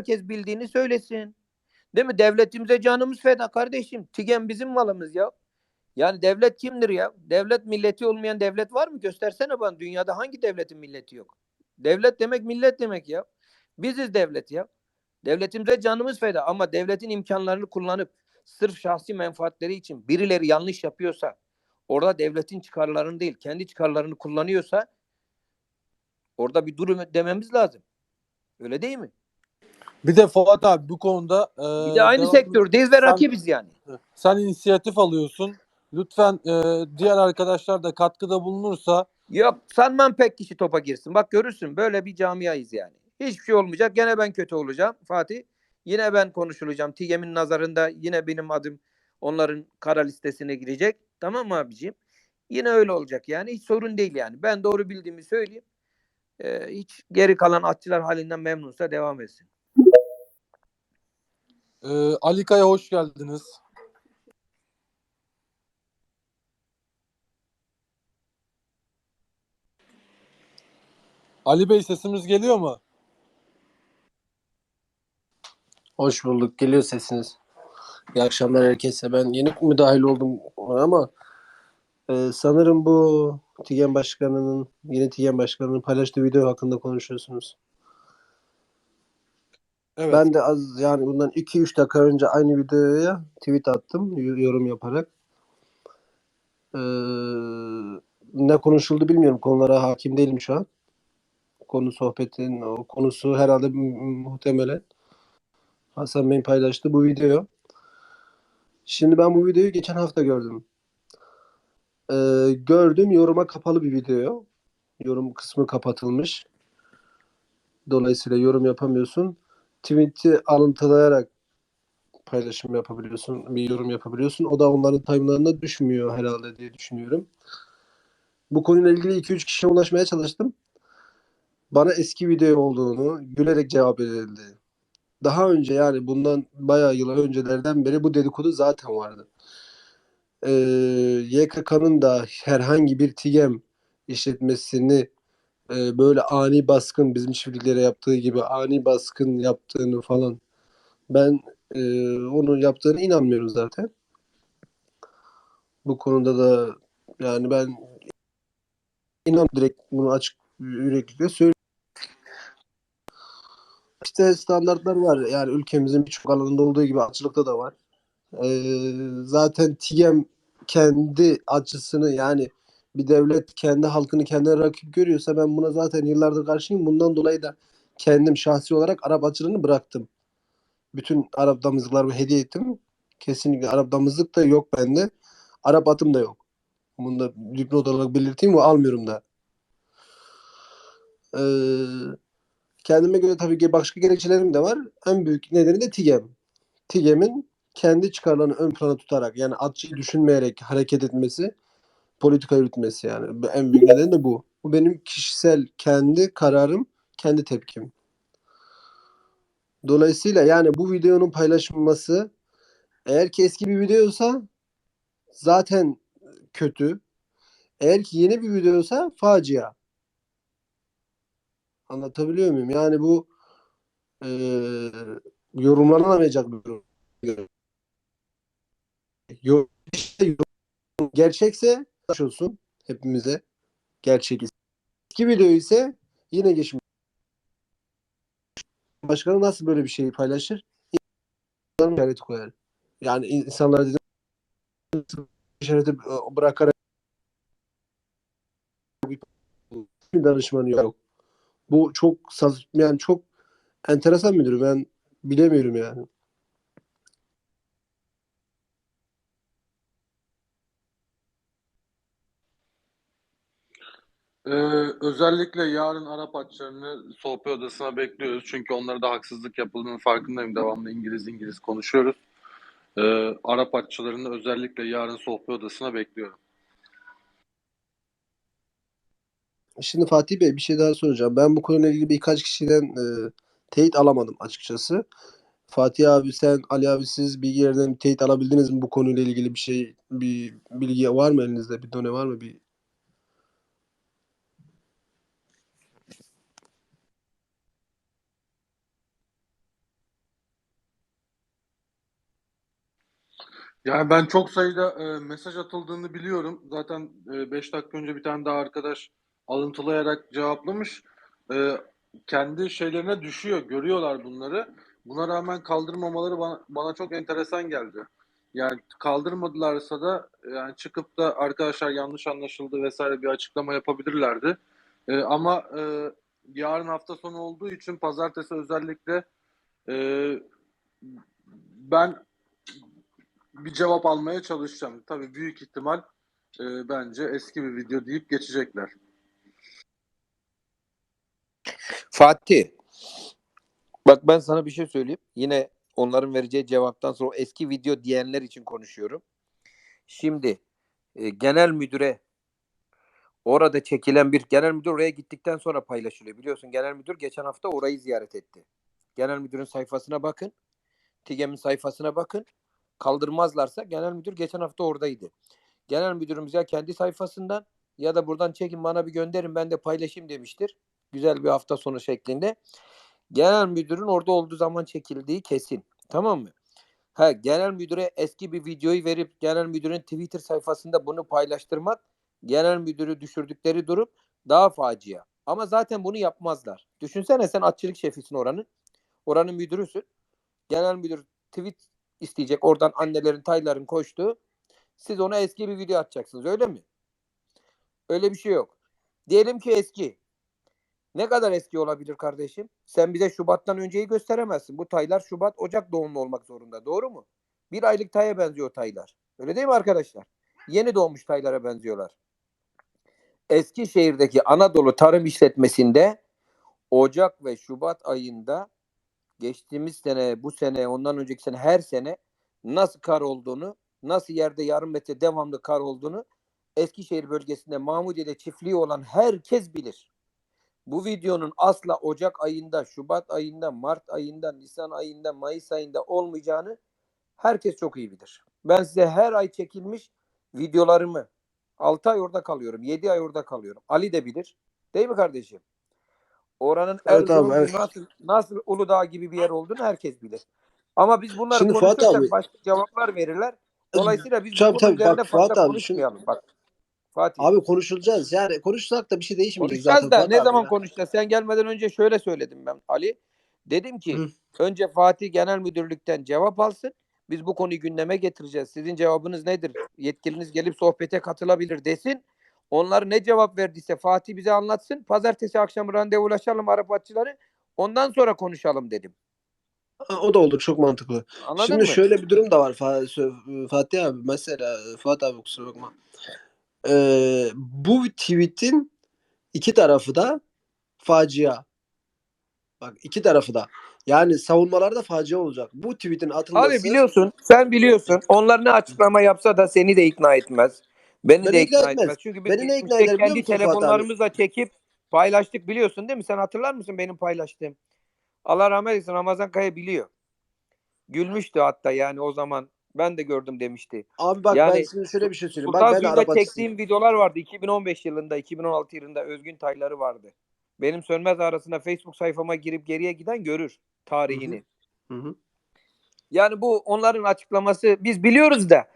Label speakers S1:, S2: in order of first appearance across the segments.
S1: herkes bildiğini söylesin. Değil mi? Devletimize canımız feda kardeşim. TİGEM bizim malımız ya. Yani devlet kimdir ya? Devlet milleti olmayan devlet var mı? Göstersene bana. Dünyada hangi devletin milleti yok? Devlet demek millet demek ya. Biziz devlet ya. Devletimize canımız feda ama devletin imkanlarını kullanıp sırf şahsi menfaatleri için birileri yanlış yapıyorsa orada devletin çıkarlarını değil kendi çıkarlarını kullanıyorsa orada bir durum dememiz lazım. Öyle değil mi?
S2: Bir de Fuat abi bu konuda e,
S1: Bir de aynı
S2: devam-
S1: sektördeyiz ve rakibiz yani.
S2: sen inisiyatif alıyorsun. Lütfen e, diğer arkadaşlar da katkıda bulunursa
S1: Yok sanmam pek kişi topa girsin. Bak görürsün böyle bir camiayız yani. Hiçbir şey olmayacak. Gene ben kötü olacağım Fatih. Yine ben konuşulacağım. TİGEM'in nazarında yine benim adım onların kara listesine girecek. Tamam mı abiciğim? Yine öyle olacak yani. Hiç sorun değil yani. Ben doğru bildiğimi söyleyeyim. Ee, hiç geri kalan atçılar halinden memnunsa devam etsin.
S2: E, Ali Kaya hoş geldiniz. Ali Bey sesimiz geliyor mu?
S3: Hoş bulduk. Geliyor sesiniz. İyi akşamlar herkese. Ben yeni müdahil oldum ama e, sanırım bu TİGEM Başkanı'nın, yeni TİGEM Başkanı'nın paylaştığı video hakkında konuşuyorsunuz.
S2: Evet.
S3: Ben de az yani bundan 2-3 dakika önce aynı videoya tweet attım yorum yaparak. Ee, ne konuşuldu bilmiyorum. Konulara hakim değilim şu an. Konu sohbetin o konusu herhalde mu- muhtemelen Hasan Bey'in paylaştığı bu video. Şimdi ben bu videoyu geçen hafta gördüm. Ee, gördüm yoruma kapalı bir video. Yorum kısmı kapatılmış. Dolayısıyla yorum yapamıyorsun. Tweet'i alıntılayarak paylaşım yapabiliyorsun, bir yorum yapabiliyorsun. O da onların time'larına düşmüyor herhalde diye düşünüyorum. Bu konuyla ilgili 2-3 kişiye ulaşmaya çalıştım. Bana eski video olduğunu gülerek cevap verildi. Daha önce yani bundan bayağı yıl öncelerden beri bu dedikodu zaten vardı. Ee, YKK'nın da herhangi bir TİGEM işletmesini e, böyle ani baskın bizim çiftliklere yaptığı gibi ani baskın yaptığını falan ben e, onu yaptığını inanmıyorum zaten. Bu konuda da yani ben inan direkt bunu açık yüreklilikle söylüyorum. İşte standartlar var. Yani ülkemizin birçok alanında olduğu gibi açlıkta da var. Ee, zaten TİGEM kendi açısını yani bir devlet kendi halkını kendine rakip görüyorsa ben buna zaten yıllardır karşıyım. Bundan dolayı da kendim şahsi olarak Arap açılığını bıraktım. Bütün Arap damızlıklarımı hediye ettim. Kesinlikle Arap damızlık da yok bende. Arap atım da yok. Bunu da dipnot olarak belirteyim ve almıyorum da. Ee, kendime göre tabii ki başka gerekçelerim de var. En büyük nedeni de TİGEM. TİGEM'in kendi çıkarlarını ön plana tutarak yani atçıyı düşünmeyerek hareket etmesi, politika yürütmesi yani. En büyük nedeni de bu. Bu benim kişisel kendi kararım, kendi tepkim. Dolayısıyla yani bu videonun paylaşılması eğer ki eski bir videoysa zaten kötü. Eğer ki yeni bir videoysa facia. Anlatabiliyor muyum? Yani bu eee yorumlanamayacak bir durum. Yor- işte yorum gerçekse olsun hepimize. Gerçek. Eski video ise yine geçmiş. Başkanı nasıl böyle bir şeyi paylaşır? İnsanlar işareti koyar. Yani insanlar dedim işareti bırakarak bir danışmanı yok. Bu çok yani çok enteresan bir durum. Ben bilemiyorum yani.
S4: Ee, özellikle yarın Arap atçılarını sohbet odasına bekliyoruz. Çünkü onlara da haksızlık yapıldığının farkındayım. Devamlı İngiliz İngiliz konuşuyoruz. Ee, Arap atçılarını özellikle yarın sohbet odasına bekliyorum.
S3: Şimdi Fatih Bey bir şey daha soracağım. Ben bu konuyla ilgili birkaç kişiden e, teyit alamadım açıkçası. Fatih abi sen, Ali abi siz bir yerden teyit alabildiniz mi bu konuyla ilgili bir şey, bir bilgi var mı elinizde? Bir done var mı? Bir
S4: Yani ben çok sayıda e, mesaj atıldığını biliyorum. Zaten 5 dakika önce bir tane daha arkadaş alıntılayarak cevaplamış. E, kendi şeylerine düşüyor, görüyorlar bunları. Buna rağmen kaldırmamaları bana, bana çok enteresan geldi. Yani kaldırmadılarsa da yani çıkıp da arkadaşlar yanlış anlaşıldı vesaire bir açıklama yapabilirlerdi. E, ama e, yarın hafta sonu olduğu için pazartesi özellikle e, ben bir cevap almaya çalışacağım. Tabii büyük ihtimal e, bence eski bir video deyip geçecekler.
S1: Fatih. Bak ben sana bir şey söyleyeyim. Yine onların vereceği cevaptan sonra eski video diyenler için konuşuyorum. Şimdi e, genel müdüre orada çekilen bir genel müdür oraya gittikten sonra paylaşılıyor. Biliyorsun genel müdür geçen hafta orayı ziyaret etti. Genel müdürün sayfasına bakın. TİGEM'in sayfasına bakın. Kaldırmazlarsa genel müdür geçen hafta oradaydı. Genel müdürümüz ya kendi sayfasından ya da buradan çekin bana bir gönderin ben de paylaşayım demiştir. Güzel bir hafta sonu şeklinde. Genel müdürün orada olduğu zaman çekildiği kesin. Tamam mı? Ha, genel müdüre eski bir videoyu verip genel müdürün Twitter sayfasında bunu paylaştırmak genel müdürü düşürdükleri durum daha facia. Ama zaten bunu yapmazlar. Düşünsene sen atçılık şefisin oranın. Oranın müdürüsün. Genel müdür tweet isteyecek oradan annelerin tayların koştuğu. Siz ona eski bir video atacaksınız öyle mi? Öyle bir şey yok. Diyelim ki eski. Ne kadar eski olabilir kardeşim? Sen bize Şubat'tan önceyi gösteremezsin. Bu taylar Şubat, Ocak doğumlu olmak zorunda. Doğru mu? Bir aylık taya benziyor taylar. Öyle değil mi arkadaşlar? Yeni doğmuş taylara benziyorlar. Eskişehir'deki Anadolu Tarım İşletmesi'nde Ocak ve Şubat ayında geçtiğimiz sene, bu sene, ondan önceki sene her sene nasıl kar olduğunu, nasıl yerde yarım metre devamlı kar olduğunu Eskişehir bölgesinde Mahmudiye'de çiftliği olan herkes bilir. Bu videonun asla Ocak ayında, Şubat ayında, Mart ayında, Nisan ayında, Mayıs ayında olmayacağını herkes çok iyi bilir. Ben size her ay çekilmiş videolarımı 6 ay orada kalıyorum, 7 ay orada kalıyorum. Ali de bilir. Değil mi kardeşim? Oranın
S3: Evet
S1: Erzurum
S3: evet.
S1: nasıl, nasıl Uludağ gibi bir yer olduğunu herkes bilir. Ama biz bunları
S3: Şimdi
S1: konuşursak
S3: abi-
S1: başka cevaplar verirler. Dolayısıyla biz
S3: Tabii,
S1: bunun üzerinde
S3: Bak,
S1: fazla
S3: abi,
S1: konuşmayalım. Bak Fatih.
S3: Abi konuşulacağız. Yani konuşsak da bir şey değişmeyecek
S1: Konuşacağız
S3: zaten.
S1: da ne zaman
S3: ya.
S1: konuşacağız? Sen gelmeden önce şöyle söyledim ben Ali. Dedim ki
S3: Hı.
S1: önce Fatih Genel Müdürlük'ten cevap alsın. Biz bu konuyu gündeme getireceğiz. Sizin cevabınız nedir? Yetkiliniz gelip sohbete katılabilir desin. Onlar ne cevap verdiyse Fatih bize anlatsın. Pazartesi akşamı randevulaşalım Arap atçıları. Ondan sonra konuşalım dedim.
S3: O da olur çok mantıklı.
S1: Anladın
S3: Şimdi
S1: mı?
S3: şöyle bir durum da var Fatih abi. Mesela Fatih abi kusura bakma. Ee, bu tweet'in iki tarafı da facia. Bak iki tarafı da. Yani savunmalar da facia olacak. Bu tweet'in atılması
S1: Abi biliyorsun, sen biliyorsun. Onlar ne açıklama yapsa da seni de ikna etmez. Beni,
S3: Beni
S1: de
S3: ikna etmez.
S1: etmez. Çünkü
S3: Beni ne ikna eder
S1: kendi telefonlarımızla çekip paylaştık biliyorsun değil mi? Sen hatırlar mısın benim paylaştığım? Allah rahmet eylesin Ramazan Kaya biliyor. Gülmüştü hatta yani o zaman. Ben de gördüm demişti.
S3: Abi bak ben
S1: Yani
S3: şimdi şöyle bir şey söyleyeyim. Bak
S1: Sultan
S3: ben
S1: Suyu'da
S3: açısıyım.
S1: çektiğim videolar vardı. 2015 yılında, 2016 yılında Özgün Tayları vardı. Benim Sönmez arasında Facebook sayfama girip geriye giden görür tarihini.
S3: Hı hı.
S1: Yani bu onların açıklaması biz biliyoruz da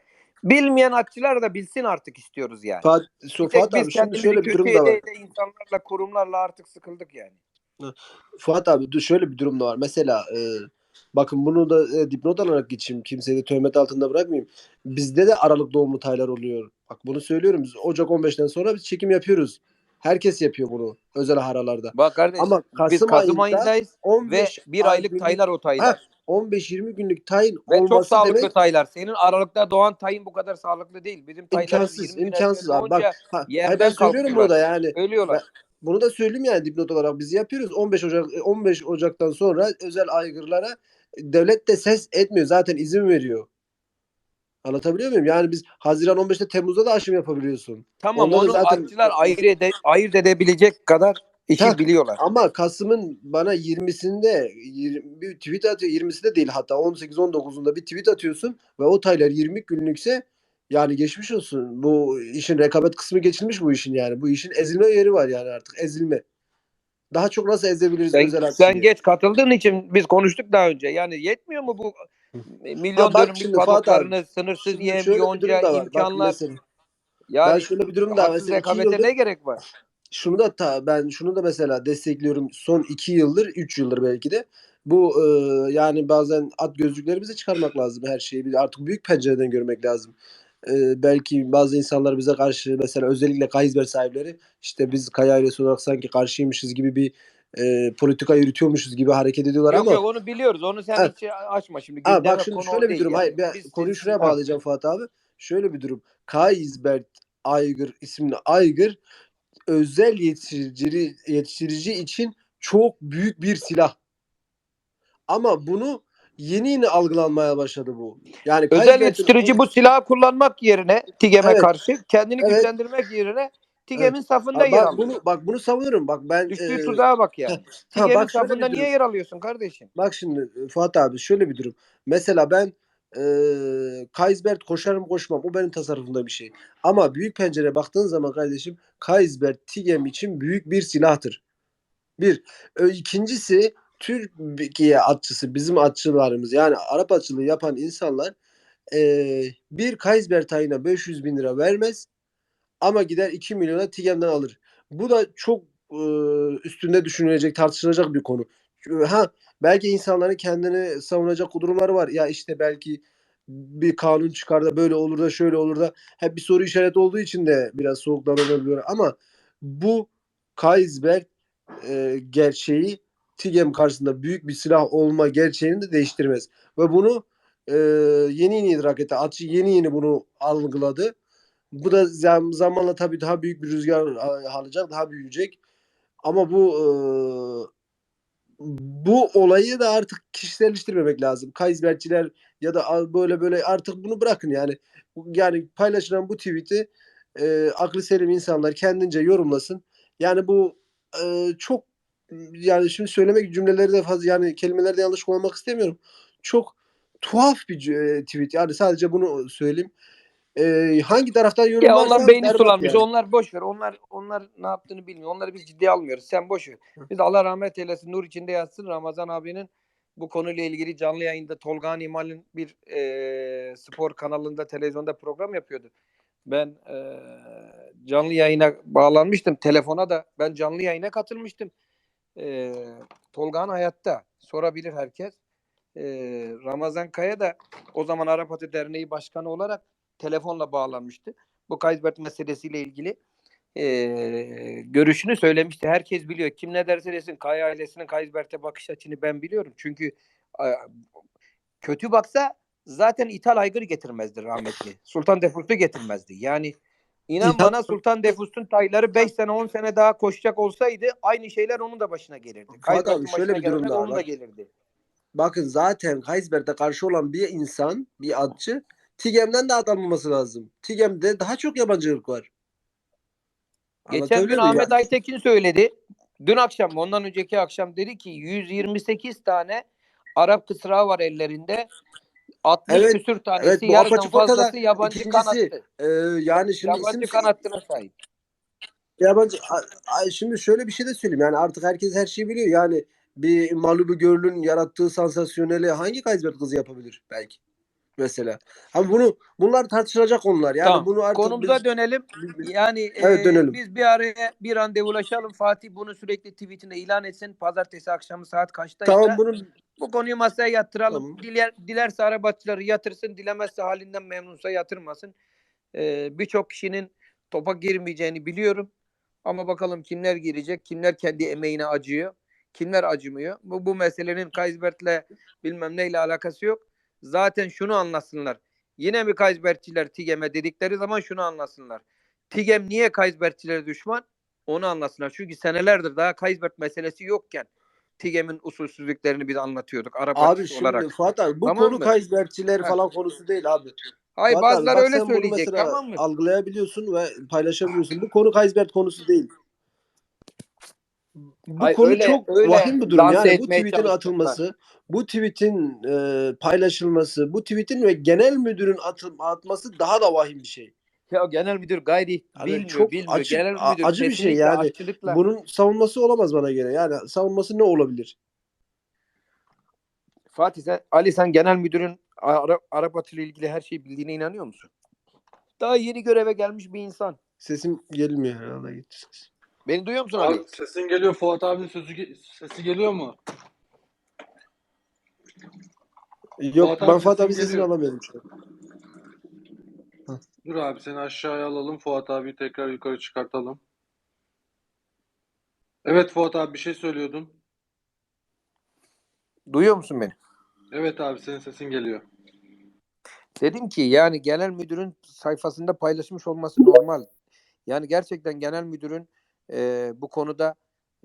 S1: bilmeyen atçılar da bilsin artık istiyoruz yani.
S3: Fuat,
S1: Bir
S3: so, Fuat abi şimdi şöyle bir durum da var.
S1: insanlarla, kurumlarla artık sıkıldık yani.
S3: Fuat abi şöyle bir durum da var. Mesela e, bakın bunu da e, dipnot alarak geçeyim. Kimseyi de töhmet altında bırakmayayım. Bizde de Aralık doğumlu taylar oluyor. Bak bunu söylüyorum. Biz Ocak 15'ten sonra biz çekim yapıyoruz. Herkes yapıyor bunu özel haralarda.
S1: Bak kardeş
S3: Ama
S1: biz
S3: Kasım,
S1: Kasım
S3: ayında
S1: ayındayız ve
S3: 15
S1: bir
S3: ay
S1: aylık
S3: günlük-
S1: taylar o taylar.
S3: 15-20 günlük tayın
S1: Ve
S3: olması
S1: çok sağlıklı
S3: demek
S1: taylar. Senin Aralık'ta doğan tayın bu kadar sağlıklı değil. Bizim taylarımız
S3: imkansız.
S1: 20 gün
S3: imkansız abi. Bak ha, hayır ben söylüyorum bunu da yani.
S1: ölüyorlar.
S3: Bunu da söyleyeyim yani dipnot olarak biz yapıyoruz. 15 Ocak 15 Ocak'tan sonra özel aygırlara devlet de ses etmiyor. Zaten izin veriyor. Anlatabiliyor muyum? Yani biz Haziran 15'te Temmuz'da da aşım yapabiliyorsun.
S1: Tamam
S3: Onları
S1: onu
S3: zaten-
S1: atçılar ayırt, ede, ayırt edebilecek kadar işi
S3: Ha,
S1: biliyorlar.
S3: Ama Kasım'ın bana 20'sinde 20, bir tweet atıyor. 20'sinde değil hatta 18-19'unda bir tweet atıyorsun ve o taylar 20 günlükse yani geçmiş olsun. Bu işin rekabet kısmı geçilmiş bu işin yani. Bu işin ezilme yeri var yani artık ezilme. Daha çok nasıl ezebiliriz
S1: Sen,
S3: özel
S1: sen
S3: aksiyi?
S1: geç katıldığın için biz konuştuk daha önce. Yani yetmiyor mu bu milyon
S3: Ha, bak
S1: dönümlük
S3: şimdi Fuat
S1: padoklarını, sınırsız
S3: Şimdi
S1: yem,
S3: şöyle bir
S1: yonca,
S3: durum da var. Bak
S1: imkanlar.
S3: mesela, ben
S1: Yani
S3: şöyle bir durum da var.
S1: haksız
S3: Mesela iki
S1: rekabete
S3: yıldır
S1: ne gerek var?
S3: Şunu da ta, ben şunu da mesela destekliyorum son iki yıldır, üç yıldır belki de. Bu e, yani bazen at gözlüklerimizi çıkarmak lazım her şeyi. Bir artık büyük pencereden görmek lazım. E, belki bazı insanlar bize karşı mesela özellikle Kaysber sahipleri işte biz Kaya ailesi olarak sanki karşıymışız gibi bir e, politika yürütüyormuşuz gibi hareket ediyorlar
S1: Yok
S3: ama
S1: yok onu biliyoruz. Onu sen
S3: Evet.
S1: hiç açma şimdi.
S3: Ha,
S1: Gündeme
S3: bak şimdi
S1: konu o
S3: şöyle bir
S1: değil
S3: durum.
S1: yani.
S3: Hayır, ben
S1: Biz-
S3: konuyu şuraya
S1: Ha.
S3: bağlayacağım Fuat abi. Şöyle bir durum. Kaysbert Aygır isimli aygır özel yetiştirici, yetiştirici için çok büyük bir silah. Ama bunu yeni yeni algılanmaya başladı bu. Yani
S1: Özel yetiştirici bu silahı kullanmak yerine TİGEM'e
S3: Evet.
S1: karşı kendini
S3: Evet.
S1: güçlendirmek yerine TİGEM'in safında
S3: Ha,
S1: yer
S3: bak
S1: alıyor.
S3: bunu bak bunu savunurum. Bak ben
S1: Düştüğü
S3: e,
S1: tuzağa bak
S3: ha,
S1: TİGEM'in
S3: bak
S1: safında niye yer alıyorsun kardeşim?
S3: Bak şimdi e, Fuat abi şöyle bir durum. Mesela ben e, Kaysbert koşarım koşmam. O benim tasarrufumda bir şey. Ama büyük pencereye baktığın zaman kardeşim Kaysbert Tigem için büyük bir silahtır. Bir. İkincisi Türkiye atçısı bizim atçılarımız yani Arap atçılığı yapan insanlar e, bir Kaysbert ayına 500 bin lira vermez ama gider 2 milyona Tigem'den alır. Bu da çok e, üstünde düşünülecek, tartışılacak bir konu. Ha belki insanların kendini savunacak durumları var. Ya işte belki bir kanun çıkar da böyle olur da şöyle olur da hep bir soru işareti olduğu için de biraz soğuklar olabiliyor. Ama bu Kaysberg e, gerçeği Tigem karşısında büyük bir silah olma gerçeğini de değiştirmez. Ve bunu e, yeni yeni idrak etti. Atçı yeni yeni bunu algıladı. Bu da zam- zamanla tabii daha büyük bir rüzgar alacak, daha büyüyecek. Ama bu e, bu olayı da artık kişiselleştirmemek lazım. Kaysberciler ya da böyle böyle artık bunu bırakın yani. Yani paylaşılan bu tweet'i e, aklı selim insanlar kendince yorumlasın. Yani bu e, çok yani şimdi söylemek cümleleri de fazla yani kelimeleri de yanlış kullanmak istemiyorum. Çok tuhaf bir e, tweet. Yani sadece bunu söyleyeyim. E, hangi taraftan yorum
S1: Ya onlar beyni sulanmış.
S3: yani.
S1: Onlar boş ver. Onlar onlar ne yaptığını bilmiyor. Onları biz ciddiye almıyoruz. Sen boş ver. Biz Allah rahmet eylesin. Nur içinde yatsın. Ramazan abinin bu konuyla ilgili canlı yayında Tolga İmal'in bir e, spor kanalında televizyonda program yapıyordu. Ben e, canlı yayına bağlanmıştım. Telefona da ben canlı yayına katılmıştım. E, Tolga'nın hayatta. Sorabilir herkes. E, Ramazan Kaya da o zaman Arap Atı Derneği Başkanı olarak telefonla bağlanmıştı. Bu Kaysbert meselesiyle ilgili eee, görüşünü söylemişti. Herkes biliyor. Kim ne derse desin Kaya ailesinin Kaysbert'e bakış açını ben biliyorum. Çünkü kötü baksa zaten ithal aygır getirmezdi rahmetli. Sultan Defus'u getirmezdi. Yani inan bana Sultan Defus'un tayları 5 sene 10 sene daha koşacak olsaydı aynı şeyler onun da başına gelirdi. Kaysbert'in
S3: şöyle bir durum daha
S1: onun da
S3: var.
S1: gelirdi.
S3: Bakın zaten Kaysbert'e karşı olan bir insan, bir atçı Tigem'den de alınmaması lazım. Tigem'de daha çok yabancı ırk var.
S1: Geçen gün Ahmet
S3: ya?
S1: Aytekin söyledi. Dün akşam ondan önceki akşam dedi ki 128 tane Arap kısrağı var ellerinde. 60
S3: Evet,
S1: küsür tanesi
S3: evet,
S1: yarıdan fazlası yabancı
S3: ikincisi,
S1: kanattı.
S3: Ee, yani şimdi
S1: Yabancı
S3: isim
S1: kanattına sahip.
S3: yabancı a- a- şimdi şöyle bir şey de söyleyeyim. Yani artık herkes her şeyi biliyor. Yani bir Malubu Görl'ün yarattığı sansasyoneli hangi Kaysbert kızı yapabilir belki? Mesela. Ama bunu bunlar tartışılacak konular. Yani
S1: tamam.
S3: bunu artık
S1: Konumuza
S3: biz-
S1: dönelim. Yani
S3: Evet,
S1: e,
S3: dönelim.
S1: biz bir araya bir randevulaşalım. Fatih bunu sürekli tweetinde ilan etsin. Pazartesi akşamı saat kaçtaysa
S3: tamam bunu
S1: bu konuyu masaya yatıralım.
S3: Tamam.
S1: Diler, dilerse Arabatçıları yatırsın, dilemezse halinden memnunsa yatırmasın. Ee, Birçok kişinin topa girmeyeceğini biliyorum. Ama bakalım kimler girecek, kimler kendi emeğine acıyor, kimler acımıyor. Bu, bu meselenin Kaysbert'le bilmem neyle alakası yok. Zaten şunu anlasınlar. Yine mi Kaysbertçiler Tigem'e dedikleri zaman şunu anlasınlar. Tigem niye Kaysbertçilere düşman? Onu anlasınlar. Çünkü senelerdir daha Kaysbert meselesi yokken Tigem'in usulsüzlüklerini biz anlatıyorduk Arap
S3: abi şimdi
S1: olarak.
S3: Abi bu
S1: Tamam
S3: konu? Kaysbertçiler falan konusu değil abi.
S1: Hayır
S3: abi,
S1: bazıları
S3: bak
S1: öyle söyleyecek tamam mı?
S3: Algılayabiliyorsun ve paylaşabiliyorsun. Bu konu Kaysbert konusu değil. Bu
S1: Hayır,
S3: konu
S1: öyle-
S3: çok
S1: öyle
S3: vahim bir durum. Yani bu tweet'in atılması, bu tweet'in e, paylaşılması, bu tweet'in ve genel müdürün atıl, atması daha da vahim bir şey.
S1: Ya genel müdür gayri
S3: Hani
S1: bilmiyor,
S3: çok
S1: bilmiyor.
S3: acı-
S1: genel müdür
S3: acı bir şey yani.
S1: aşçılıkla-
S3: Bunun savunması olamaz bana göre. Yani savunması ne olabilir?
S1: Fatih sen, Ali sen genel müdürün Ara, Arap Atı ile ilgili her şeyi bildiğine inanıyor musun? Daha yeni göreve gelmiş bir insan.
S3: Sesim gelmiyor herhalde gitti.
S1: Beni duyuyor musun Ali?
S4: Abi sesin geliyor. Fuat abinin sözü sesi geliyor mu?
S3: Yok
S4: Fuat
S3: ben
S4: abi
S3: Fuat
S4: sesin
S3: abi sesini
S4: geliyor.
S3: alamıyorum şu an.
S4: Dur abi seni aşağıya alalım. Fuat abi tekrar yukarı çıkartalım. Evet Fuat abi bir şey söylüyordun.
S1: Duyuyor musun beni?
S4: Evet abi senin sesin geliyor.
S1: Dedim ki yani genel müdürün sayfasında paylaşmış olması normal. Yani gerçekten genel müdürün e, bu konuda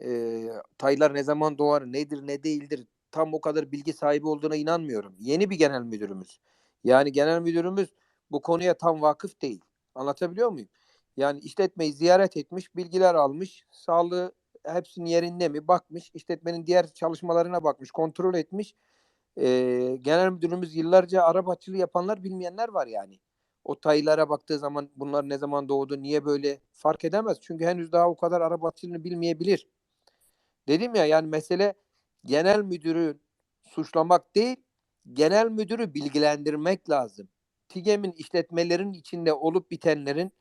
S1: e, taylar ne zaman doğar, nedir, ne değildir tam o kadar bilgi sahibi olduğuna inanmıyorum. Yeni bir genel müdürümüz. Yani genel müdürümüz bu konuya tam vakıf değil. Anlatabiliyor muyum? Yani işletmeyi ziyaret etmiş, bilgiler almış, sağlığı hepsinin yerinde mi bakmış, işletmenin diğer çalışmalarına bakmış, kontrol etmiş. Ee, genel müdürümüz yıllarca arabatçılığı yapanlar bilmeyenler var yani. O taylara baktığı zaman bunlar ne zaman doğdu, niye böyle fark edemez. Çünkü henüz daha o kadar arabatçılığını bilmeyebilir. Dedim ya yani mesele genel müdürü suçlamak değil, genel müdürü bilgilendirmek lazım. TİGEM'in işletmelerin içinde olup bitenlerin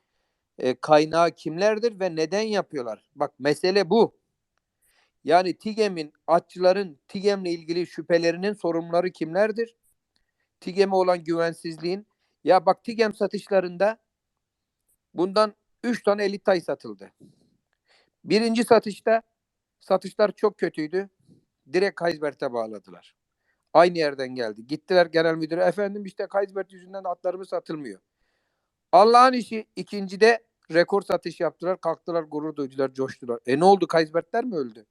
S1: e, kaynağı kimlerdir ve neden yapıyorlar? Bak mesele bu. Yani TİGEM'in, atçıların TİGEM'le ilgili şüphelerinin sorumluları kimlerdir? TİGEM'e olan güvensizliğin. Ya bak TİGEM satışlarında bundan 3 tane elit tay satıldı. Birinci satışta satışlar çok kötüydü. Direkt Kaysbert'e bağladılar. Aynı yerden geldi. Gittiler genel müdüre efendim işte Kaysbert yüzünden atlarımız satılmıyor. Allah'ın işi ikincide rekor satış yaptılar. Kalktılar gurur duydular, coştular. E ne oldu Kaysbertler mi öldü?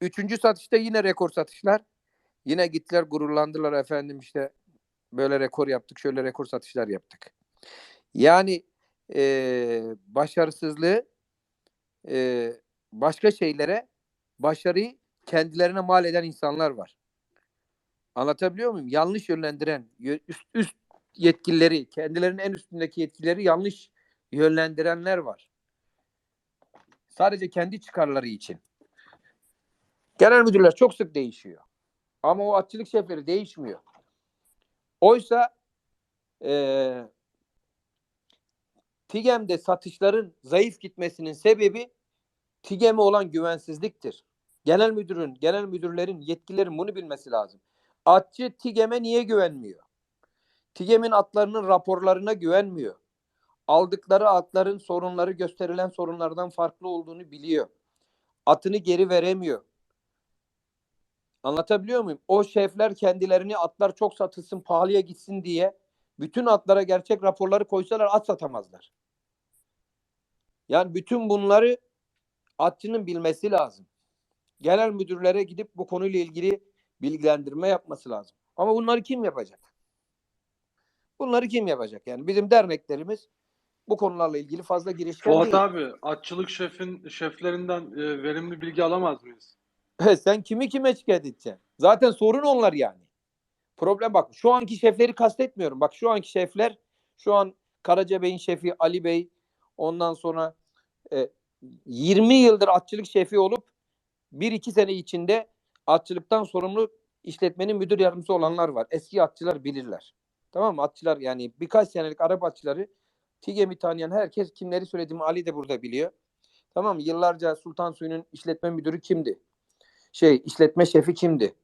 S1: Üçüncü satışta yine rekor satışlar. Yine gittiler gururlandılar efendim işte böyle rekor yaptık, şöyle rekor satışlar yaptık. Yani eee, başarısızlığı eee, başka şeylere başarıyı kendilerine mal eden insanlar var. Anlatabiliyor muyum? Yanlış yönlendiren, yö- üst, üst yetkilileri, kendilerinin en üstündeki yetkileri yanlış yönlendirenler var. Sadece kendi çıkarları için. Genel müdürler çok sık değişiyor. Ama o atçılık şefleri değişmiyor. Oysa eee TİGEM'de satışların zayıf gitmesinin sebebi TİGEM'e olan güvensizliktir. Genel müdürün, genel müdürlerin, yetkililerin bunu bilmesi lazım. Atçı TİGEM'e niye güvenmiyor? TİGEM'in atlarının raporlarına güvenmiyor. Aldıkları atların sorunları gösterilen sorunlardan farklı olduğunu biliyor. Atını geri veremiyor. Anlatabiliyor muyum? O şefler kendilerini atlar çok satılsın, pahalıya gitsin diye bütün atlara gerçek raporları koysalar at satamazlar. Yani bütün bunları atçının bilmesi lazım. Genel müdürlere gidip bu konuyla ilgili bilgilendirme yapması lazım. Ama bunları kim yapacak? Bunları kim yapacak? Yani bizim derneklerimiz bu konularla ilgili fazla girişken
S4: Fuat
S1: değil.
S4: abi atçılık şefin şeflerinden e, verimli bilgi alamaz mıyız?
S1: Sen kimi kime şikayet edeceksin? Zaten sorun onlar yani. Problem bak şu anki şefleri kastetmiyorum. Bak şu anki şefler şu an Karacabey'in şefi Ali Bey ondan sonra e, 20 yıldır atçılık şefi olup 1-2 sene içinde atçılıktan sorumlu işletmenin müdür yardımcısı olanlar var. Eski atçılar bilirler. Tamam mı? Atçılar yani birkaç senelik Arap atçıları TİGEM'i tanıyan herkes kimleri söylediğimi Ali de burada biliyor. Tamam mı? Yıllarca Sultan Suyu'nun işletme müdürü kimdi? Şey işletme şefi kimdi?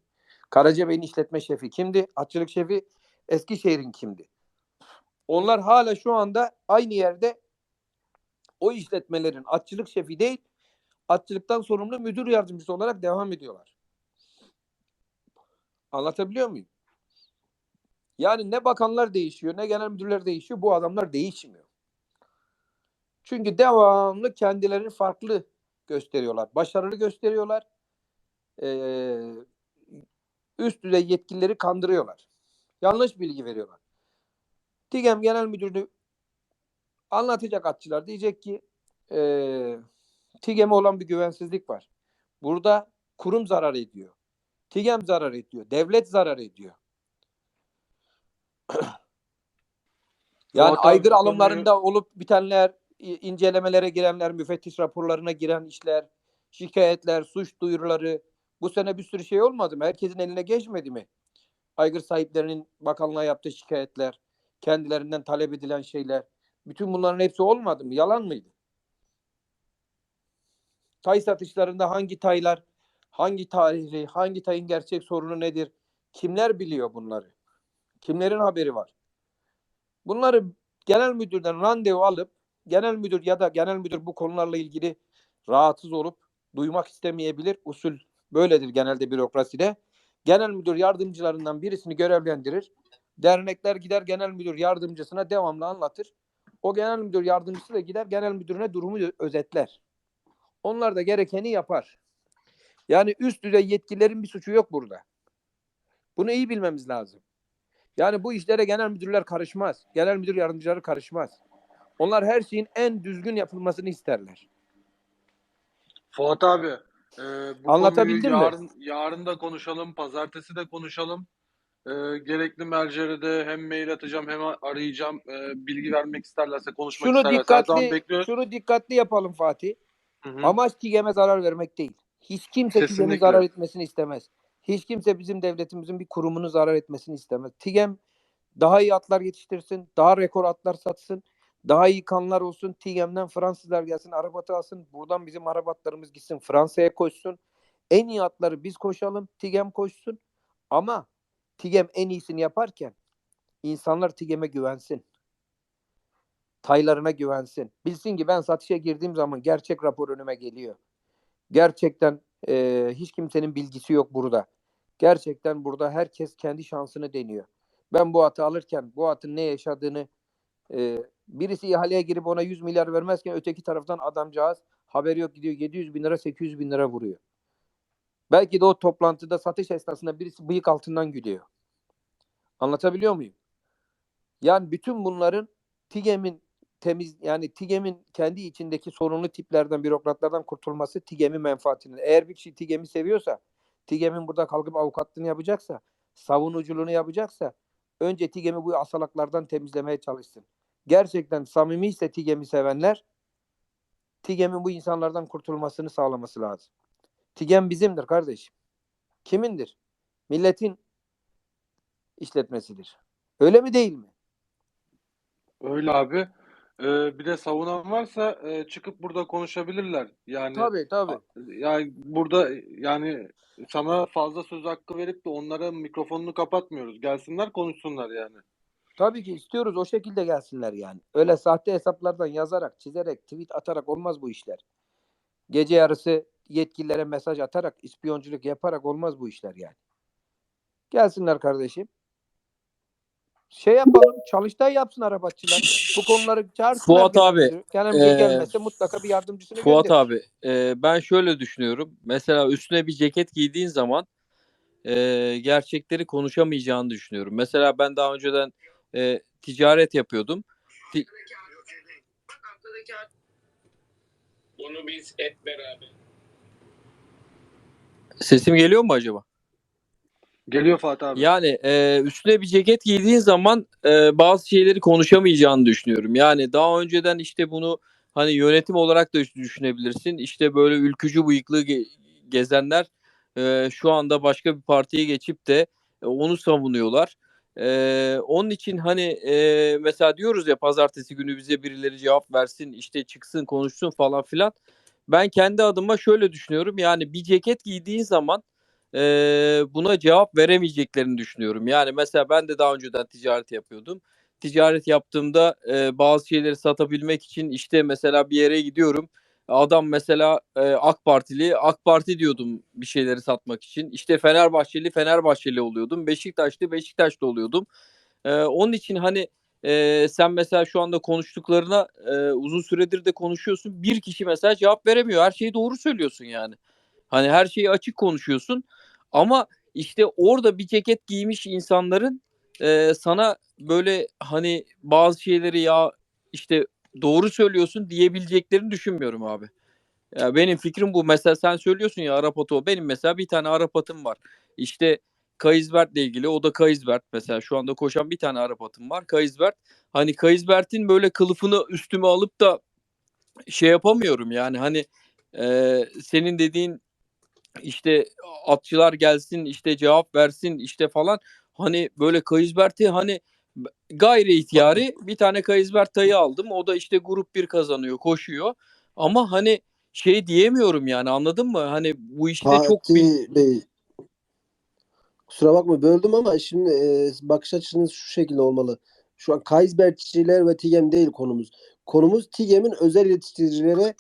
S1: Karacabey'in işletme şefi kimdi? Atçılık şefi Eskişehir'in kimdi? Onlar hala şu anda aynı yerde o işletmelerin atçılık şefi değil, atçılıktan sorumlu müdür yardımcısı olarak devam ediyorlar. Anlatabiliyor muyum? Yani ne bakanlar değişiyor, ne genel müdürler değişiyor, bu adamlar değişmiyor. Çünkü devamlı kendilerini farklı gösteriyorlar, başarılı gösteriyorlar. Ee, üst düzey yetkilileri kandırıyorlar. Yanlış bilgi veriyorlar. TİGEM Genel Müdürlüğü anlatacak atçılar. Diyecek ki eee TİGEM'e olan bir güvensizlik var. Burada kurum zarar ediyor. TİGEM zarar ediyor. Devlet zarar ediyor. yani
S4: abi
S1: aygır alımlarında olup bitenler, incelemelere girenler, müfettiş raporlarına giren işler, şikayetler, suç duyuruları. Bu sene bir sürü şey olmadı mı? Herkesin eline geçmedi mi? aygır sahiplerinin bakanlığa yaptığı şikayetler, kendilerinden talep edilen şeyler, bütün bunların hepsi olmadı mı? Yalan mıydı? Tay satışlarında hangi taylar, hangi tarihi, hangi tayın gerçek sorunu nedir? Kimler biliyor bunları? Kimlerin haberi var? Bunları genel müdürden randevu alıp genel müdür ya da genel müdür bu konularla ilgili rahatsız olup duymak istemeyebilir. Usul böyledir genelde bürokraside. Genel müdür yardımcılarından birisini görevlendirir. Dernekler gider genel müdür yardımcısına devamlı anlatır. O genel müdür yardımcısı da gider genel müdürüne durumu özetler. Onlar da gerekeni yapar. Yani üst düzey yetkililerin bir suçu yok burada. Bunu iyi bilmemiz lazım. Yani bu işlere genel müdürler karışmaz. Genel müdür yardımcıları karışmaz. Onlar her şeyin en düzgün yapılmasını isterler.
S4: Fuat abi, e, bu
S1: Anlatabildim mi?
S4: yarın, yarın da konuşalım, pazartesi de konuşalım. E, gerekli mercere de hem mail atacağım hem arayacağım. E, bilgi vermek isterlerse, konuşmak
S1: Şunu
S4: isterlerse
S1: dikkatli,
S4: bekliyoruz.
S1: şunu dikkatli yapalım Fatih.
S4: Hı hı.
S1: Amaç TİGEM'e zarar vermek değil. Hiç kimse
S4: Kesinlikle.
S1: zarar etmesini istemez. Hiç kimse bizim devletimizin bir kurumunu zarar etmesini istemez. TİGEM daha iyi atlar yetiştirsin, daha rekor atlar satsın, daha iyi kanlar olsun. TİGEM'den Fransızlar gelsin, Arap atı alsın. Buradan bizim Arap atlarımız gitsin, Fransa'ya koşsun. En iyi atları biz koşalım, TİGEM koşsun. Ama TİGEM en iyisini yaparken insanlar TİGEM'e güvensin. Taylarına güvensin. Bilsin ki ben satışa girdiğim zaman gerçek rapor önüme geliyor. Gerçekten eee, hiç kimsenin bilgisi yok burada. Gerçekten burada herkes kendi şansını deniyor. Ben bu atı alırken bu atın ne yaşadığını eee, birisi ihaleye girip ona 100 milyar vermezken öteki taraftan adamcağız haberi yok gidiyor 700 bin lira 800 bin lira vuruyor. Belki de o toplantıda satış esnasında birisi bıyık altından gülüyor. Anlatabiliyor muyum? Yani bütün bunların TİGEM'in temiz yani TİGEM'in kendi içindeki sorunlu tiplerden, bürokratlardan kurtulması TİGEM'in menfaatine. Eğer bir kişi TİGEM'i seviyorsa, TİGEM'in burada kalkıp avukatlığını yapacaksa, savunuculuğunu yapacaksa önce TİGEM'i bu asalaklardan temizlemeye çalışsın. Gerçekten samimi ise TİGEM'i sevenler TİGEM'in bu insanlardan kurtulmasını sağlaması lazım. TİGEM bizimdir kardeşim. Kimindir? Milletin işletmesidir. Öyle mi değil mi?
S4: Öyle abi. E, bir de savunan varsa e, çıkıp burada konuşabilirler. Yani
S1: Tabii tabii.
S4: yani burada yani sana fazla söz hakkı verip de onlara mikrofonunu kapatmıyoruz. Gelsinler konuşsunlar yani.
S1: Tabii ki istiyoruz o şekilde gelsinler yani. Öyle sahte hesaplardan yazarak, çizerek, tweet atarak olmaz bu işler. Gece yarısı yetkililere mesaj atarak, ispiyonculuk yaparak olmaz bu işler yani. Gelsinler kardeşim. Şey yapalım, çalıştay yapsın arabatçılar. Bu konuları çağırsınlar.
S5: Fuat abi.
S1: Genel müdür
S5: eee,
S1: gelmezse mutlaka bir yardımcısını
S5: Fuat
S1: gönderir.
S5: abi, e, ben şöyle düşünüyorum. Mesela üstüne bir ceket giydiğin zaman e, gerçekleri konuşamayacağını düşünüyorum. Mesela ben daha önceden e, ticaret yapıyordum. Ti-
S6: Bunu biz hep beraber
S5: Sesim geliyor mu acaba?
S4: Geliyor Fatih abi.
S5: Yani e, üstüne bir ceket giydiğin zaman e, bazı şeyleri konuşamayacağını düşünüyorum. Yani daha önceden işte bunu hani yönetim olarak da düşünebilirsin. İşte böyle ülkücü bıyıklı ge- gezenler e, şu anda başka bir partiye geçip de e, onu savunuyorlar. E, onun için hani e, mesela diyoruz ya pazartesi günü bize birileri cevap versin, işte çıksın konuşsun falan filan. Ben kendi adıma şöyle düşünüyorum. Yani bir ceket giydiğin zaman e, buna cevap veremeyeceklerini düşünüyorum. Yani mesela ben de daha önceden ticaret yapıyordum. Ticaret yaptığımda e, bazı şeyleri satabilmek için işte mesela bir yere gidiyorum. Adam mesela e, AK Partili, AK Parti diyordum bir şeyleri satmak için. İşte Fenerbahçeli, Fenerbahçeli oluyordum. Beşiktaşlı, Beşiktaşlı oluyordum. E, onun için hani e, sen mesela şu anda konuştuklarına e, uzun süredir de konuşuyorsun. Bir kişi mesela cevap veremiyor. Her şeyi doğru söylüyorsun yani. Hani her şeyi açık konuşuyorsun. Ama işte orada bir ceket giymiş insanların e, sana böyle hani bazı şeyleri ya işte doğru söylüyorsun diyebileceklerini düşünmüyorum abi. Ya benim fikrim bu. Mesela sen söylüyorsun ya Arap atı. Benim mesela bir tane Arap atım var. İşte Kayızbert'le ilgili o da Kayızbert mesela şu anda koşan bir tane Arap atım var. Kayızbert. Hani Kayızbert'in böyle kılıfını üstüme alıp da şey yapamıyorum yani hani e, senin dediğin işte atçılar gelsin işte cevap versin işte falan hani böyle Kayızbert'i hani gayri ihtiyari bir tane Kayızbert tayı aldım. O da işte grup bir kazanıyor, koşuyor. Ama hani şey diyemiyorum yani anladın mı? Hani bu işte çok bir
S3: Fatih Bey kusura bakma böldüm ama şimdi e, bakış açınız şu şekilde olmalı. Şu an Kaysbertçiler ve TİGEM değil konumuz. Konumuz TİGEM'in özel yetiştiricilere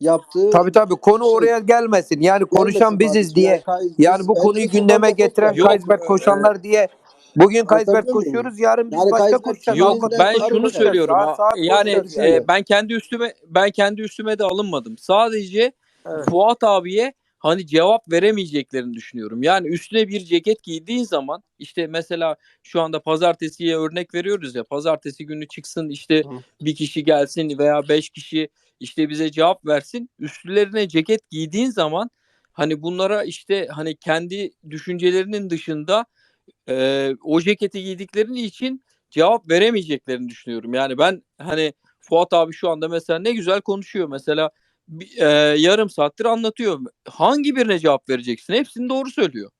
S3: yaptığı
S1: Tabii tabii konu
S3: şey-
S1: oraya gelmesin. Yani konuşan
S3: Gelmesin
S1: biziz
S3: Fatih.
S1: diye.
S3: Yani
S1: bu konuyu gündeme getiren.
S5: Yok,
S1: Kaysbert
S5: e,
S1: koşanlar diye bugün
S3: muyum?
S1: koşuyoruz yarın biz
S3: Yani
S1: başka koşacağız.
S5: Yok ben şunu söylüyorum.
S1: Saat saat
S5: yani. e, ben kendi üstüme ben kendi üstüme de alınmadım. Sadece
S1: Evet.
S5: Fuat abiye hani cevap veremeyeceklerini düşünüyorum. Yani üstüne bir ceket giydiğin zaman işte mesela şu anda pazartesiye örnek veriyoruz ya pazartesi günü çıksın işte
S3: Hı.
S5: bir kişi gelsin veya beş kişi işte bize cevap versin. Üstlerine ceket giydiğin zaman hani bunlara işte hani kendi düşüncelerinin dışında e, o ceketi giydikleri için cevap veremeyeceklerini düşünüyorum. Yani ben hani Fuat abi şu anda mesela ne güzel konuşuyor. Mesela e, yarım saattir anlatıyor. Hangi birine cevap vereceksin? Hepsini doğru söylüyor.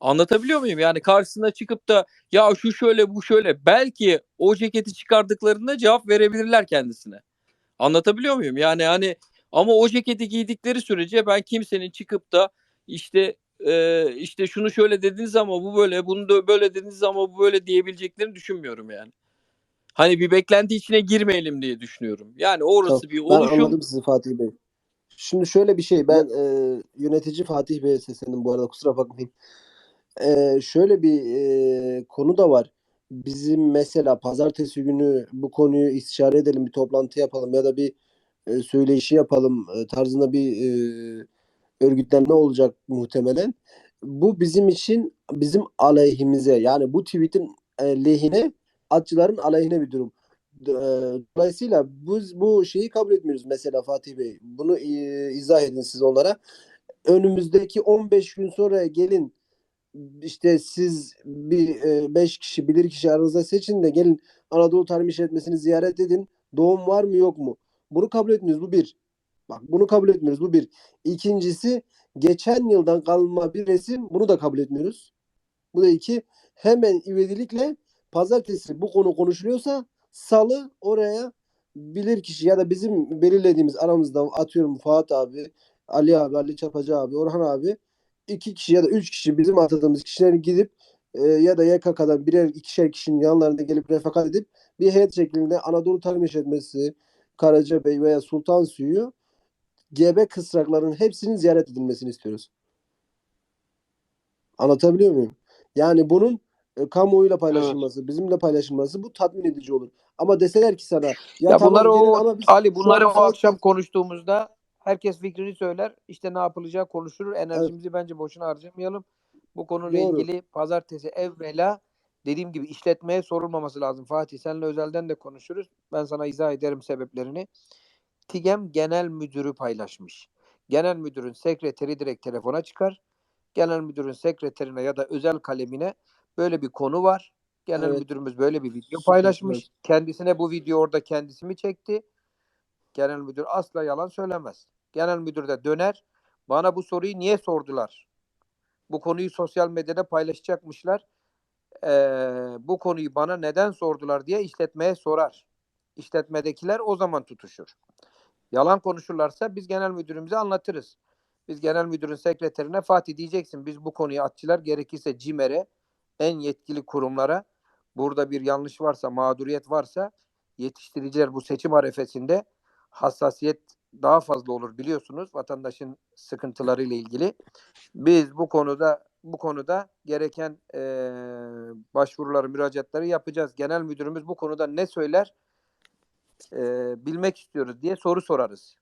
S5: Anlatabiliyor muyum? Yani karşısına çıkıp da ya şu şöyle bu şöyle belki o ceketi çıkardıklarında cevap verebilirler kendisine. Anlatabiliyor muyum? Yani hani ama o ceketi giydikleri sürece ben kimsenin çıkıp da işte e, işte şunu şöyle dediniz ama bu böyle bunu da böyle dediniz ama bu böyle diyebileceklerini düşünmüyorum yani. Hani bir beklenti içine girmeyelim diye düşünüyorum. Yani orası
S3: Tamam.
S5: bir
S3: Ben
S5: oluşum.
S3: anladım sizi Fatih Bey. Şimdi şöyle bir şey ben e, yönetici Fatih Bey'e seslendim bu arada kusura bakmayın. E, şöyle bir e, konu da var. Bizim mesela pazartesi günü bu konuyu istişare edelim, bir toplantı yapalım ya da bir e, söyleşi yapalım e, tarzında bir e, örgütlenme olacak muhtemelen. Bu bizim için bizim aleyhimize yani bu tweet'in e, lehine atçıların aleyhine bir durum. E, Dolayısıyla biz bu şeyi kabul etmiyoruz mesela Fatih Bey. Bunu e, izah edin siz onlara. Önümüzdeki 15 gün sonra gelin işte siz bir 5 kişi bilir kişi aranızda seçin de gelin Anadolu Tarım İşletmesi'ni ziyaret edin. Doğum var mı yok mu? Bunu kabul etmiyoruz. Bu bir. Bak bunu kabul etmiyoruz. Bu bir. İkincisi geçen yıldan kalma bir resim. Bunu da kabul etmiyoruz. Bu da iki. Hemen ivedilikle pazartesi bu konu konuşuluyorsa salı oraya bilir kişi ya da bizim belirlediğimiz aramızda atıyorum Fuat abi, Ali abi, Ali Çapacı abi, Orhan abi iki kişi ya da üç kişi bizim atadığımız kişilerin gidip e, ya da YKK'dan birer ikişer kişinin yanlarında gelip refakat edip bir heyet şeklinde Anadolu Tarım İşletmesi, Karacabey veya Sultan Suyu gebe kısrakların hepsinin ziyaret edilmesini istiyoruz. Anlatabiliyor muyum? Yani bunun e, kamuoyuyla paylaşılması, bizimle paylaşılması bu tatmin edici olur. Ama deseler ki sana ya,
S1: Ya
S3: tamam
S1: bunları
S3: gelin
S1: o
S3: biz
S1: Ali bunları o akşam konuştuğumuzda herkes fikrini söyler. İşte ne yapılacağı konuşulur. Enerjimizi bence boşuna harcamayalım. Bu konuyla
S3: Doğru.
S1: ilgili pazartesi evvela dediğim gibi işletmeye sorulmaması lazım. Fatih senle özelden de konuşuruz. Ben sana izah ederim sebeplerini. TİGEM genel müdürü paylaşmış. Genel müdürün sekreteri direkt telefona çıkar. Genel müdürün sekreterine ya da özel kalemine böyle bir konu var. Genel
S3: Evet.
S1: müdürümüz böyle bir video paylaşmış.
S3: süper.
S1: Kendisine bu video orada kendisi mi çekti? Genel müdür asla yalan söylemez. Genel müdür de döner. Bana bu soruyu niye sordular? Bu konuyu sosyal medyada paylaşacakmışlar. Ee, bu konuyu bana neden sordular diye işletmeye sorar. İşletmedekiler o zaman tutuşur. Yalan konuşurlarsa biz genel müdürümüze anlatırız. Biz genel müdürün sekreterine Fatih diyeceksin biz bu konuyu atçılar gerekirse CİMER'e en yetkili kurumlara burada bir yanlış varsa mağduriyet varsa yetiştiriciler bu seçim arefesinde hassasiyet daha fazla olur biliyorsunuz vatandaşın sıkıntılarıyla ilgili. Biz bu konuda bu konuda gereken eee başvuruları, müracaatları yapacağız. Genel müdürümüz bu konuda ne söyler eee, bilmek istiyoruz diye soru sorarız.